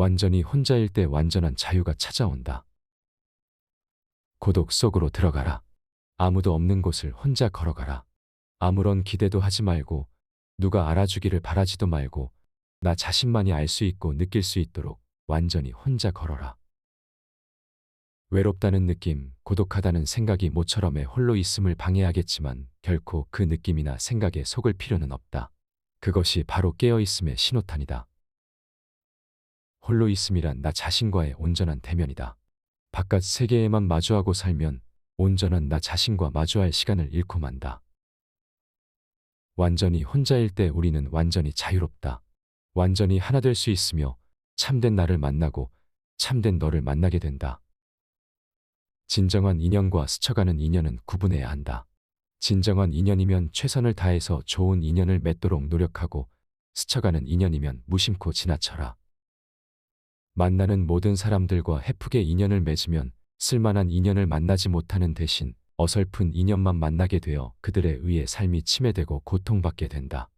완전히 혼자일 때 완전한 자유가 찾아온다. 고독 속으로 들어가라. 아무도 없는 곳을 혼자 걸어가라. 아무런 기대도 하지 말고 누가 알아주기를 바라지도 말고 나 자신만이 알 수 있고 느낄 수 있도록 완전히 혼자 걸어라. 외롭다는 느낌, 고독하다는 생각이 모처럼에 홀로 있음을 방해하겠지만 결코 그 느낌이나 생각에 속을 필요는 없다. 그것이 바로 깨어있음의 신호탄이다. 홀로 있음이란 나 자신과의 온전한 대면이다. 바깥 세계에만 마주하고 살면 온전한 나 자신과 마주할 시간을 잃고 만다. 완전히 혼자일 때 우리는 완전히 자유롭다. 완전히 하나 될 수 있으며 참된 나를 만나고 참된 너를 만나게 된다. 진정한 인연과 스쳐가는 인연은 구분해야 한다. 진정한 인연이면 최선을 다해서 좋은 인연을 맺도록 노력하고 스쳐가는 인연이면 무심코 지나쳐라. 만나는 모든 사람들과 해프게 인연을 맺으면 쓸만한 인연을 만나지 못하는 대신 어설픈 인연만 만나게 되어 그들에 의해 삶이 침해되고 고통받게 된다.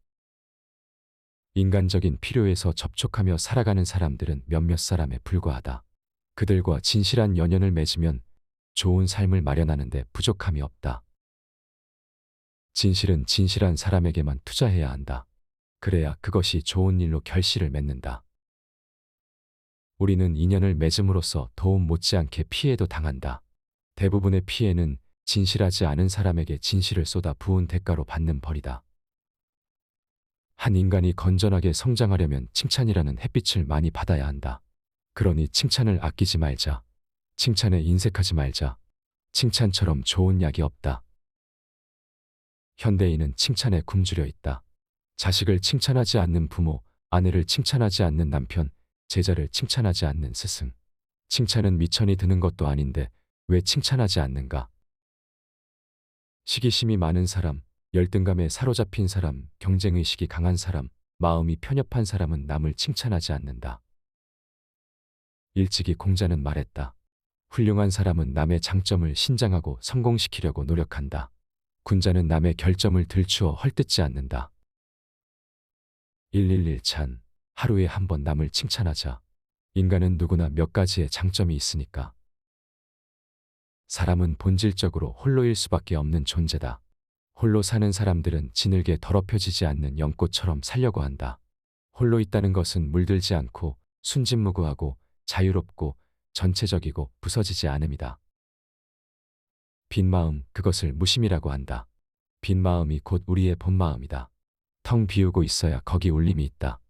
인간적인 필요에서 접촉하며 살아가는 사람들은 몇몇 사람에 불과하다. 그들과 진실한 연연을 맺으면 좋은 삶을 마련하는데 부족함이 없다. 진실은 진실한 사람에게만 투자해야 한다. 그래야 그것이 좋은 일로 결실을 맺는다. 우리는 인연을 맺음으로써 도움 못지않게 피해도 당한다. 대부분의 피해는 진실하지 않은 사람에게 진실을 쏟아 부은 대가로 받는 벌이다. 한 인간이 건전하게 성장하려면 칭찬이라는 햇빛을 많이 받아야 한다. 그러니 칭찬을 아끼지 말자. 칭찬에 인색하지 말자. 칭찬처럼 좋은 약이 없다. 현대인은 칭찬에 굶주려 있다. 자식을 칭찬하지 않는 부모, 아내를 칭찬하지 않는 남편, 제자를 칭찬하지 않는 스승. 칭찬은 미천이 드는 것도 아닌데 왜 칭찬하지 않는가? 시기심이 많은 사람, 열등감에 사로잡힌 사람, 경쟁의식이 강한 사람, 마음이 편협한 사람은 남을 칭찬하지 않는다. 일찍이 공자는 말했다. 훌륭한 사람은 남의 장점을 신장하고 성공시키려고 노력한다. 군자는 남의 결점을 들추어 헐뜯지 않는다. 111찬 하루에 한 번 남을 칭찬하자. 인간은 누구나 몇 가지의 장점이 있으니까. 사람은 본질적으로 홀로일 수밖에 없는 존재다. 홀로 사는 사람들은 지늘게 더럽혀지지 않는 연꽃처럼 살려고 한다. 홀로 있다는 것은 물들지 않고 순진무구하고 자유롭고 전체적이고 부서지지 않음이다. 빈 마음, 그것을 무심이라고 한다. 빈 마음이 곧 우리의 본 마음이다. 텅 비우고 있어야 거기 울림이 있다.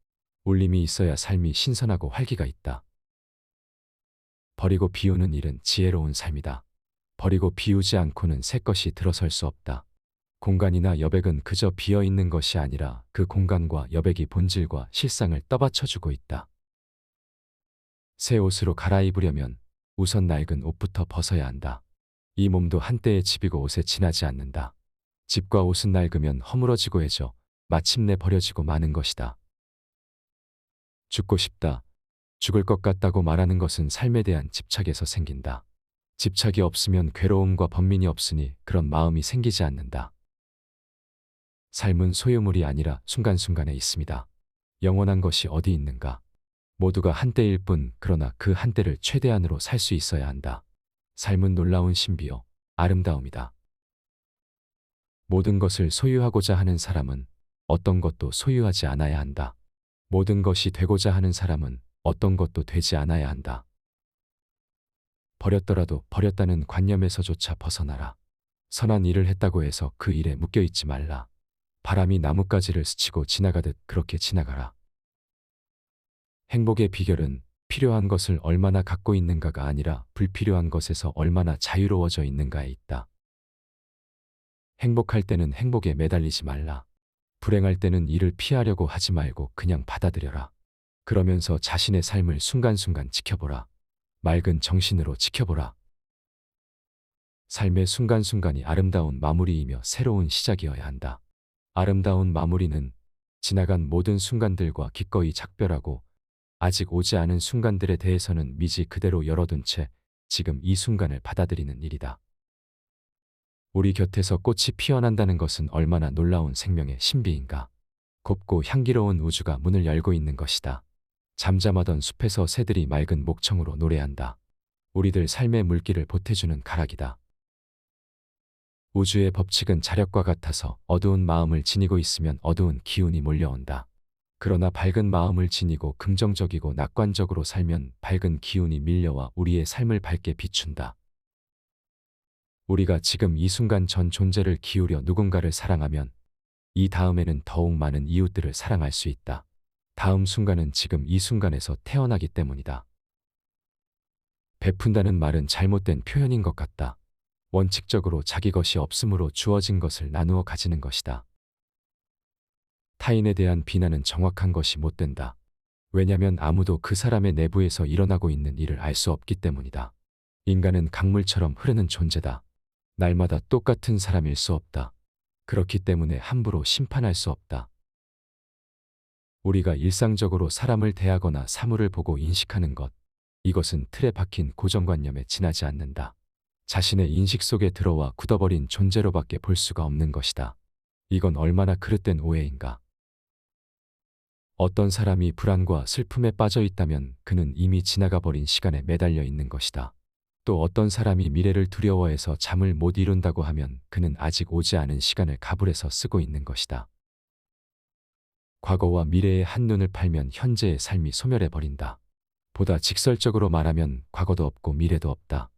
울림이 있어야 삶이 신선하고 활기가 있다. 버리고 비우는 일은 지혜로운 삶이다. 버리고 비우지 않고는 새 것이 들어설 수 없다. 공간이나 여백은 그저 비어 있는 것이 아니라 그 공간과 여백이 본질과 실상을 떠받쳐주고 있다. 새 옷으로 갈아입으려면 우선 낡은 옷부터 벗어야 한다. 이 몸도 한때의 집이고 옷에 지나지 않는다. 집과 옷은 낡으면 허물어지고 해져 마침내 버려지고 마는 것이다. 죽고 싶다. 죽을 것 같다고 말하는 것은 삶에 대한 집착에서 생긴다. 집착이 없으면 괴로움과 번민이 없으니 그런 마음이 생기지 않는다. 삶은 소유물이 아니라 순간순간에 있습니다. 영원한 것이 어디 있는가? 모두가 한때일 뿐 그러나 그 한때를 최대한으로 살 수 있어야 한다. 삶은 놀라운 신비요. 아름다움이다. 모든 것을 소유하고자 하는 사람은 어떤 것도 소유하지 않아야 한다. 모든 것이 되고자 하는 사람은 어떤 것도 되지 않아야 한다. 버렸더라도 버렸다는 관념에서조차 벗어나라. 선한 일을 했다고 해서 그 일에 묶여 있지 말라. 바람이 나뭇가지를 스치고 지나가듯 그렇게 지나가라. 행복의 비결은 필요한 것을 얼마나 갖고 있는가가 아니라 불필요한 것에서 얼마나 자유로워져 있는가에 있다. 행복할 때는 행복에 매달리지 말라. 불행할 때는 이를 피하려고 하지 말고 그냥 받아들여라. 그러면서 자신의 삶을 순간순간 지켜보라. 맑은 정신으로 지켜보라. 삶의 순간순간이 아름다운 마무리이며 새로운 시작이어야 한다. 아름다운 마무리는 지나간 모든 순간들과 기꺼이 작별하고 아직 오지 않은 순간들에 대해서는 미지 그대로 열어둔 채 지금 이 순간을 받아들이는 일이다. 우리 곁에서 꽃이 피어난다는 것은 얼마나 놀라운 생명의 신비인가. 곱고 향기로운 우주가 문을 열고 있는 것이다. 잠잠하던 숲에서 새들이 맑은 목청으로 노래한다. 우리들 삶의 물기를 보태주는 가락이다. 우주의 법칙은 자력과 같아서 어두운 마음을 지니고 있으면 어두운 기운이 몰려온다. 그러나 밝은 마음을 지니고 긍정적이고 낙관적으로 살면 밝은 기운이 밀려와 우리의 삶을 밝게 비춘다. 우리가 지금 이 순간 전 존재를 기울여 누군가를 사랑하면 이 다음에는 더욱 많은 이웃들을 사랑할 수 있다. 다음 순간은 지금 이 순간에서 태어나기 때문이다. 베푼다는 말은 잘못된 표현인 것 같다. 원칙적으로 자기 것이 없으므로 주어진 것을 나누어 가지는 것이다. 타인에 대한 비난은 정확한 것이 못 된다. 왜냐면 아무도 그 사람의 내부에서 일어나고 있는 일을 알 수 없기 때문이다. 인간은 강물처럼 흐르는 존재다. 날마다 똑같은 사람일 수 없다. 그렇기 때문에 함부로 심판할 수 없다. 우리가 일상적으로 사람을 대하거나 사물을 보고 인식하는 것, 이것은 틀에 박힌 고정관념에 지나지 않는다. 자신의 인식 속에 들어와 굳어버린 존재로밖에 볼 수가 없는 것이다. 이건 얼마나 그릇된 오해인가. 어떤 사람이 불안과 슬픔에 빠져 있다면 그는 이미 지나가 버린 시간에 매달려 있는 것이다. 또 어떤 사람이 미래를 두려워해서 잠을 못 이룬다고 하면 그는 아직 오지 않은 시간을 가불해서 쓰고 있는 것이다. 과거와 미래의 한눈을 팔면 현재의 삶이 소멸해 버린다. 보다 직설적으로 말하면 과거도 없고 미래도 없다.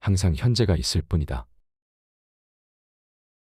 항상 현재가 있을 뿐이다.